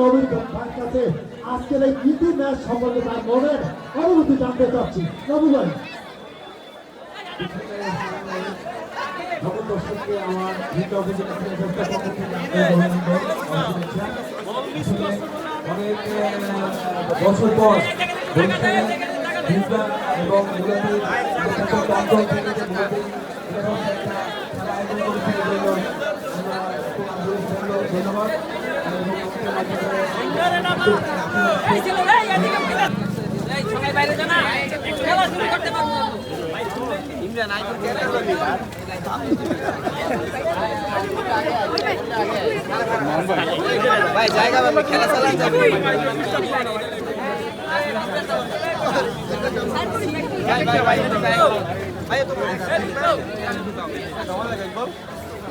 নবীর ভাইয়ের কাছে আজকের এই প্রীতি ম্যাচ সম্বন্ধে তার মনের অনুভূতি জানতে চাচ্ছি। নবী ভাই। আমার ভিন্ন অনেক বছর পর এবং না। ভাই জায়গা পাবে খেলা চালান যাবে ভাই ভাই ভাই ভাই তো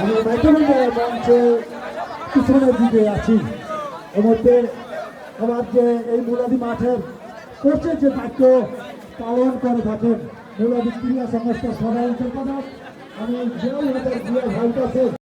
আমরা মাইক্রোফোনের মঞ্চে পিছনের দিকে আছি, এর মধ্যে আমার যে এই মুলাদি মাঠের কোচের যে দায়িত্ব পালন করে থাকেন, মুলাদি ক্রীড়া সংস্থার সাধারণ সম্পাদক আমি জেলা কাছে